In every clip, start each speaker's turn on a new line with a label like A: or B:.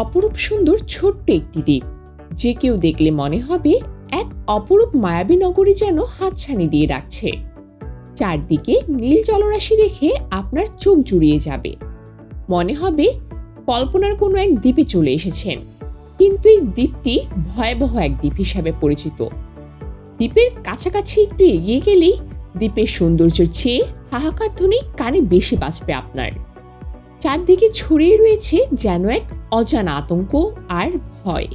A: অপরূপ সুন্দর ছোট্ট একটি দ্বীপ, যে কেউ দেখলে মনে হবে এক অপরূপ মায়াবী নগরী যেন হাতছানি দিয়ে রাখছে। চারদিকে নীল জলরাশি দেখে আপনার চোখ জুড়িয়ে যাবে। মনে হবে কল্পনার কোনো এক দ্বীপে চলে এসেছেন। কিন্তু এই দ্বীপটি ভয়াবহ এক দ্বীপ হিসাবে পরিচিত। দ্বীপের কাছাকাছি একটু এগিয়ে গেলেই দ্বীপের সৌন্দর্য চেয়ে হাহাকার ধ্বনি কানে বেশি বাঁচবে আপনার। চারদিকে ছড়িয়ে রয়েছে যেন এক অজানা আতঙ্ক আর ভয়।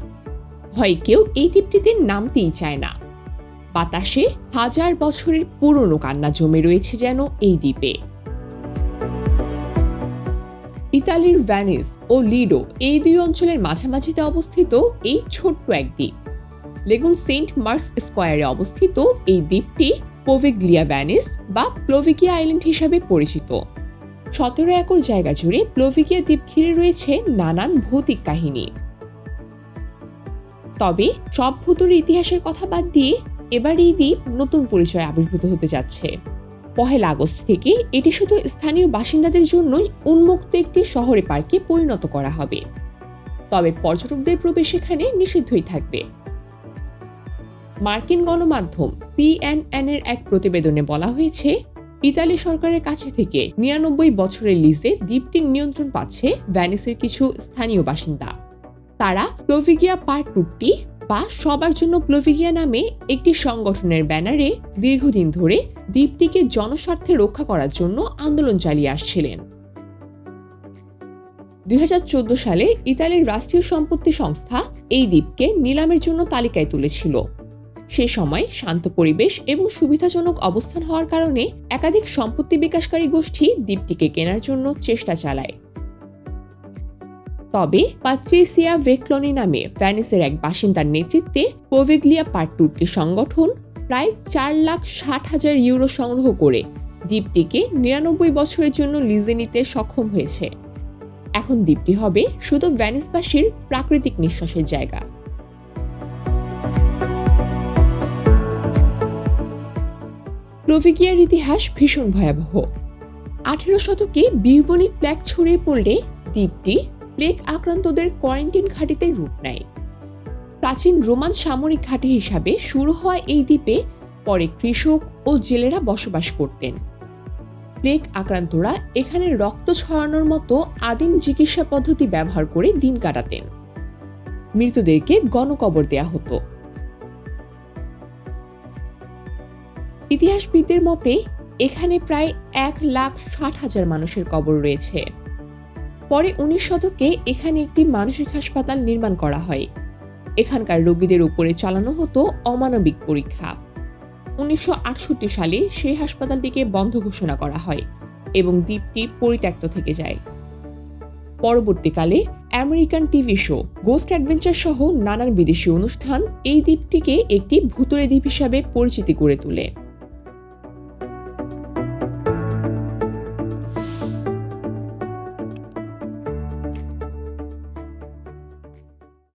A: ভয় কেউ এই দ্বীপটিতে নামতেই চায় না। বাতাসে হাজার বছরের পুরনো কান্না জমে রয়েছে যেন এই দ্বীপে। ইতালির ভ্যানিস ও লিডো এই দুই অঞ্চলের মাঝামাঝিতে অবস্থিত এই ছোট্ট এক দ্বীপ। লেগুন সেন্ট মার্কস স্কোয়ারে অবস্থিত এই দ্বীপটি পোভিগ্লিয়া ভ্যানিস বা প্লোভিকিয়া আইল্যান্ড হিসাবে পরিচিত। সতেরো একর জায়গা জুড়ে প্লোভিকিয়া দ্বীপ ঘিরে রয়েছে নানান ভৌতিক কাহিনী। তবে সব ভূতুর ইতিহাসের কথা বাদ দিয়ে এবার এই দ্বীপ নতুন পরিচয় আবির্ভূত হতে যাচ্ছে। পহেলা আগস্ট থেকে এটি শুধু স্থানীয় বাসিন্দাদের জন্যই উন্মুক্ত একটি শহরে পার্কে পরিণত করা হবে। তবে পর্যটকদের প্রবেশ এখানে নিষিদ্ধই থাকবে। মার্কিন গণমাধ্যম সিএনএন এর এক প্রতিবেদনে বলা হয়েছে ইতালি সরকারের কাছে থেকে নিরানব্বই বছরের লিজে দ্বীপটির নিয়ন্ত্রণ পাচ্ছে ভ্যানিসের কিছু স্থানীয় বাসিন্দা। তারা প্লোভিগিয়া পার্ট টুকটি বা সবার জন্য প্লোভিগিয়া নামে একটি সংগঠনের ব্যানারে দীর্ঘদিন ধরে দ্বীপটিকে জনস্বার্থে রক্ষা করার জন্য আন্দোলন চালিয়ে আসছিলেন। দুই হাজার চোদ্দ সালে ইতালির রাষ্ট্রীয় সম্পত্তি সংস্থা এই দ্বীপকে নিলামের জন্য তালিকায় তুলেছিল। সে সময় শান্ত পরিবেশ এবং সুবিধাজনক অবস্থান হওয়ার কারণে একাধিক সম্পত্তি বিকাশকারী গোষ্ঠী দ্বীপটিকে কেনার জন্য চেষ্টা চালায়। তবে পাত্রিসিয়া ভেকলনি নামে ভ্যানিসের এক বাসিন্দার নেতৃত্বে পোভেগলিয়া পার্টুরটি সংগঠন প্রায় চার লাখ ষাট হাজার ইউরো সংগ্রহ করে দ্বীপটিকে নিরানব্বই বছরের জন্য লিজে নিতে সক্ষম হয়েছে। এখন দ্বীপটি হবে শুধু ভ্যানিসবাসীর প্রাকৃতিক নিঃশ্বাসের জায়গা। প্লোভিকিয়ার ইতিহাস ভীষণ ভয়াবহ। আঠেরো শতকে বিউবনিক প্ল্যাক ছড়িয়ে পড়লে দ্বীপটি প্লেগ আক্রান্তদের কোয়ারেন্টিন ঘাঁটিতে রূপ নেয়। প্রাচীন রোমান সামরিক ঘাঁটি হিসাবে শুরু হওয়া এই দ্বীপে পরে কৃষক ও জেলেরা বসবাস করতেন। প্লেগ আক্রান্তরা এখানে রক্ত ছড়ানোর মতো আদিম চিকিৎসা পদ্ধতি ব্যবহার করে দিন কাটাতেন। মৃতদেরকে গণকবর দেয়া হতো। ইতিহাসবিদদের মতে, এখানে প্রায় এক লাখ ষাট হাজার মানুষের কবর রয়েছে। পরে উনিশ শতকে এখানে একটি মানসিক হাসপাতাল নির্মাণ করা হয়। এখানকার রোগীদের উপরে চালানো হতো অমানবিক পরীক্ষা। উনিশশো আটষট্টি সালে সেই হাসপাতালটিকে বন্ধ ঘোষণা করা হয় এবং দ্বীপটি পরিত্যক্ত থেকে যায়। পরবর্তীকালে American TV show, Ghost Adventure সহ নানান বিদেশি অনুষ্ঠান এই দ্বীপটিকে একটি ভূতুরে দ্বীপ হিসাবে পরিচিতি করে তোলে।